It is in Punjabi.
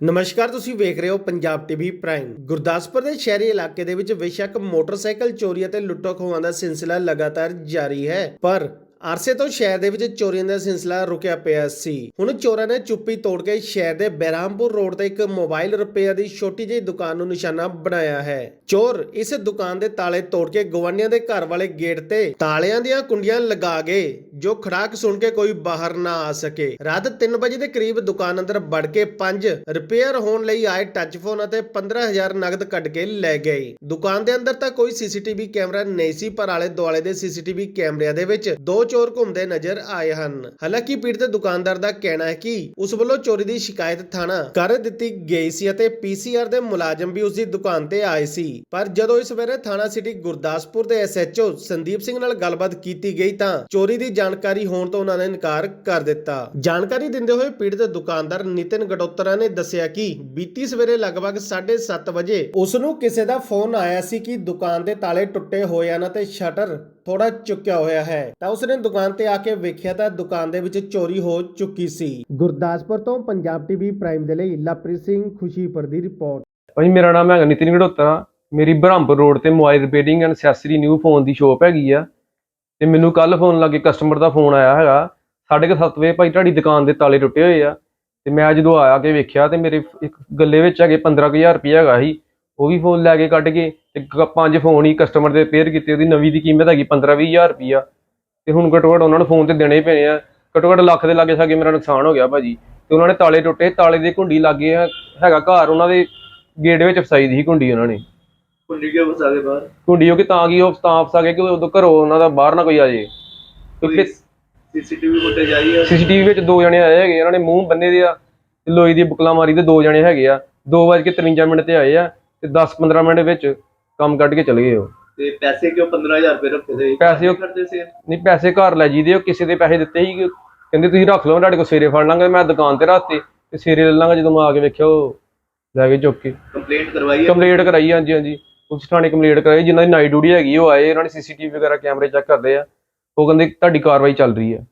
ਨਮਸਕਾਰ, ਤੁਸੀਂ ਵੇਖ ਰਹੇ ਹੋ ਪੰਜਾਬ ਟੀਵੀ ਪ੍ਰਾਈਮ। ਗੁਰਦਾਸਪੁਰ ਦੇ ਸ਼ਹਿਰੀ ਇਲਾਕੇ ਦੇ ਵਿੱਚ ਬੇਸ਼ੱਕ ਮੋਟਰਸਾਈਕਲ ਚੋਰੀ ਅਤੇ ਲੁੱਟੋ ਖੋਹਾਂ ਦਾ ਸਿਲਸਿਲਾ ਲਗਾਤਾਰ ਜਾਰੀ ਹੈ। ਪਰ ਆਰਸੇ ਤੋਂ ਸ਼ਹਿਰ ਦੇ ਵਿੱਚ ਚੋਰੀਆਂ ਦਾ ਸਿਲਸਿਲਾ ਰੁਕਿਆ ਪਿਆ ਸੀ। ਹੁਣ ਚੋਰਾਂ ਨੇ ਚੁੱਪੀ ਤੋੜ ਕੇ ਸ਼ਹਿਰ ਦੇ ਬਹਿਰਾਮਪੁਰ ਰੋਡ ਤੇ ਇੱਕ ਮੋਬਾਈਲ ਰਿਪੇਅਰ ਦੀ ਛੋਟੀ ਜਿਹੀ ਦੁਕਾਨ ਨੂੰ ਨਿਸ਼ਾਨਾ ਬਣਾਇਆ ਹੈ। ਚੋਰ ਇਸ ਦੁਕਾਨ ਦੇ ਤਾਲੇ ਤੋੜ ਕੇ ਗਵਾਂਢੀਆਂ ਦੇ ਘਰ ਵਾਲੇ ਗੇਟ ਤੇ ਤਾਲਿਆਂ ਦੀਆਂ ਕੁੰਡੀਆਂ ਲਗਾ ਗਏ, ਜੋ ਖੜਾਕ ਸੁਣ ਕੇ ਕੋਈ ਬਾਹਰ ਨਾ ਆ ਸਕੇ। ਰਾਤ 3 ਵਜੇ ਦੇ ਕਰੀਬ ਦੁਕਾਨ ਅੰਦਰ ਵੜ ਕੇ ਪੰਜ ਰਿਪੇਅਰ ਹੋਣ ਲਈ ਆਏ ਟੱਚ ਫੋਨ ਅਤੇ 15000 ਨਗਦ ਕੱਢ ਕੇ ਲੈ ਗਏ। ਦੁਕਾਨ ਦੇ ਅੰਦਰ ਤਾਂ ਕੋਈ ਸੀਸੀਟੀਵੀ ਕੈਮਰਾ ਨਹੀਂ ਸੀ, ਪਰ ਆਲੇ ਦੁਆਲੇ ਦੇ ਸੀਸੀਟੀਵੀ ਕੈਮਰਿਆਂ ਦੇ ਵਿੱਚ ਦੋ ਚੋਰ ਘੁੰਮਦੇ ਨਜ਼ਰ ਆਏ ਹਨ। ਹਾਲਾਂਕਿ ਪੀੜਤ ਦੁਕਾਨਦਾਰ ਦਾ ਕਹਿਣਾ ਹੈ ਕਿ ਉਸ ਵੱਲੋਂ ਚੋਰੀ ਦੀ ਸ਼ਿਕਾਇਤ ਥਾਣਾ ਕਰ ਦਿੱਤੀ ਗਈ ਸੀ ਅਤੇ ਪੀਸੀਆਰ ਦੇ ਮੁਲਾਜ਼ਮ ਵੀ ਉਸ ਦੀ ਦੁਕਾਨ ਤੇ ਆਏ ਸੀ। ਪਰ ਜਦੋਂ ਇਸ ਵੇਲੇ ਥਾਣਾ ਸਿਟੀ ਗੁਰਦਾਸਪੁਰ ਦੇ ਐਸਐਚਓ ਸੰਦੀਪ ਸਿੰਘ ਨਾਲ ਗੱਲਬਾਤ ਕੀਤੀ ਗਈ ਤਾਂ ਚੋਰੀ ਦੀ ਜਾਣਕਾਰੀ ਹੋਣ ਤੋਂ ਉਹਨਾਂ ਨੇ ਇਨਕਾਰ ਕਰ ਦਿੱਤਾ। ਜਾਣਕਾਰੀ ਦਿੰਦੇ ਹੋਏ ਪੀੜਤ ਦੁਕਾਨਦਾਰ ਨਿਤਿਨ ਗਡੋਤਰਾ ਨੇ ਦੱਸਿਆ ਕਿ ਬੀਤੀ ਸਵੇਰੇ ਲਗਭਗ 7:30 ਵਜੇ ਉਸ ਨੂੰ ਕਿਸੇ ਦਾ ਫੋਨ ਆਇਆ ਸੀ ਕਿ ਦੁਕਾਨ ਦੇ ਤਾਲੇ ਟੁੱਟੇ ਹੋਏ ਹਨ ਅਤੇ ਸ਼ਟਰ ਥੋੜਾ ਚੁੱਕਿਆ ਹੋਇਆ ਹੈ। ਤਾਂ ਉਸਨੇ ਦੁਕਾਨ ਤੇ ਆ ਕੇ ਵੇਖਿਆ ਤਾਂ ਦੁਕਾਨ ਦੇ ਵਿੱਚ ਚੋਰੀ ਹੋ ਚੁੱਕੀ ਸੀ। ਗੁਰਦਾਸਪੁਰ ਤੋਂ ਪੰਜਾਬ ਟੀਵੀ ਪ੍ਰਾਈਮ ਦੇ ਲਈ ਲਵਪ੍ਰੀਤ ਸਿੰਘ ਖੁਸ਼ੀਪੁਰ ਦੀ ਰਿਪੋਰਟ। ਭਾਈ, ਮੇਰਾ ਨਾਮ ਹੈਗਾ ਨਿਤਿਨ ਘੜੋਤਰਾ ਮੇਰੀ ਬ੍ਰਹਮਪੁਰ ਰੋਡ ਤੇ mobile repairing and accessory new phone the shop ਹੈਗੀ ਆ। ਤੇ ਮੈਨੂੰ ਕੱਲ ਫੋਨ ਲੱਗੇ ਕਸਟਮਰ ਦਾ ਫੋਨ ਆਇਆ ਹੈਗਾ। ਸਾਢੇ ਕੁ ਸੱਤ ਵਜੇ ਭਾਈ ਤੁਹਾਡੀ ਦੁਕਾਨ ਦੇ ਤਾਲੇ ਟੁੱਟੇ ਹੋਏ ਆ। ਤੇ ਮੈਂ ਜਦੋਂ ਆਇਆ ਕੇ ਵੇਖਿਆ ਤੇ ਮੇਰੇ ਇੱਕ ਗੱਲੇ ਵਿੱਚ ਹੈਗੇ 15000 ਰੁਪਏ ਹੈਗਾ ਸੀ। ਉਹ ਵੀ ਫੋਨ ਲੈ ਕੇ ਕੱਢ ਕੇ ਤੇ ਕ- ਪੰਜ ਫੋਨ ਹੀ ਕਸਟਮਰ ਦੇ ਰਿਪੇਅਰ ਕੀਤੇ ਉਹਦੀ ਨਵੀਂ ਦੀ ਕੀਮਤ ਹੈਗੀ 15-20000 ਰੁਪਈਆ। ਤੇ ਹੁਣ ਘੱਟੋ ਘੱਟ ਉਹਨਾਂ ਨੂੰ ਫੋਨ ਤੇ ਦੇਣੇ ਹੀ ਪੈਣੇ ਆ। ਘੱਟੋ ਘੱਟ ਲੱਖ ਦੇ ਲਾਗੇ ਸਾਗੇ ਮੇਰਾ ਨੁਕਸਾਨ ਹੋ ਗਿਆ ਭਾਜੀ। ਤੇ ਉਹਨਾਂ ਨੇ ਤਾਲੇ ਟੁੱਟੇ ਤਾਲੇ ਦੀ ਕੁੰਡੀ ਲੱਗੇ ਹੈਗਾ ਘਰ ਉਹਨਾਂ ਦੇ ਗੇਟ ਵਿੱਚ ਫਸਾਈ ਦੀ ਸੀ ਕੁੰਡੀ ਉਹਨਾਂ ਨੇ। ਕੁੰਡੀ ਕਿਉਂ ਫਸਾ ਦੇ ਬਾਹਰ? ਕੁੰਡੀ ਉਹ ਕਿ ਤਾਂ ਕਿ ਉਹ ਤਾਂ ਫਸਾ ਕੇ ਕਿ ਉਦੋਂ ਘਰੋਂ ਉਹਨਾਂ ਦਾ ਬਾਹਰ ਨਾ ਕੋਈ ਆ ਜੇ ਕਿਉਂਕਿ ਸੀਸੀਟੀਵੀ ਫੁਟੇਜ ਆਈ ਹੈ? ਸੀਸੀਟੀਵੀ ਵਿੱਚ ਦੋ ਜਣੇ ਆਏ ਹੈਗੇ ਇਹਨਾਂ ਨੇ ਮੂੰਹ ਬੰਨੇ ਦੇ ਆ। ਤੇ ਲੋਈ ਦੀ ਬੁਕਲਾ ਮਾਰੀ ਤੇ ਦੋ ਜਣੇ ਹੈਗੇ ਆ। 2:53 ਮਿੰਟ ਤੇ ਆਏ ਆ। ਤੇ 10-15 ਮਿੰਟ ਵਿੱਚ ਕੰਮ ਕੱਢ ਕੇ ਚਲੇ ਗਏ ਉਹ। ਤੇ ਪੈਸੇ ਕਿਉਂ 15000 ਰੁਪਏ ਰੱਖੇ ਸੀ? ਪੈਸੇ ਉਹ- ਕਰਦੇ ਸੀ? ਨਹੀਂ ਪੈਸੇ ਘਰ ਲੈ ਜੀਦੇ ਉਹ ਕਿਸੇ ਦੇ ਪੈਸੇ ਦਿੱਤੇ ਸੀ। ਕਹਿੰਦੇ ਤੁਸੀਂ ਰੱਖ ਲਓ ਤੁਹਾਡੇ ਕੋਲ ਸਵੇਰੇ ਫੜ ਲਾਂਗਾ ਮੈਂ ਦੁਕਾਨ ਤੇ ਰੱਖਤੇ ਤੇ ਸਵੇਰੇ ਲੈ ਲਾਂਗਾ ਜਦੋਂ ਮੈਂ ਆ ਕੇ ਵੇਖਿਆ ਉਹ ਲੈ ਕੇ ਚੁੱਕ ਕੇ। ਕੰਪਲੇਂਟ ਕਰਵਾਈ ਕੰਪਲੀਟ ਕਰਾਈ ਹਾਂਜੀ ਹਾਂਜੀ। ਪੁਲਿਸ ਥਾਣੇ ਕੰਪਲੀਟ ਕਰਾਈ ਜਿਨ੍ਹਾਂ ਦੀ ਨਾਈਟ ਡਿਊਟੀ ਹੈਗੀ ਉਹ ਆਏ ਉਹਨਾਂ ਨੇ ਸੀਸੀਟੀਵੀ ਵਗੈਰਾ ਕੈਮਰੇ ਚੈੱਕ ਕਰਦੇ ਆ। ਉਹ ਕਹਿੰਦੇ ਤੁਹਾਡੀ ਕਾਰਵਾਈ ਚੱਲ ਰਹੀ ਹੈ।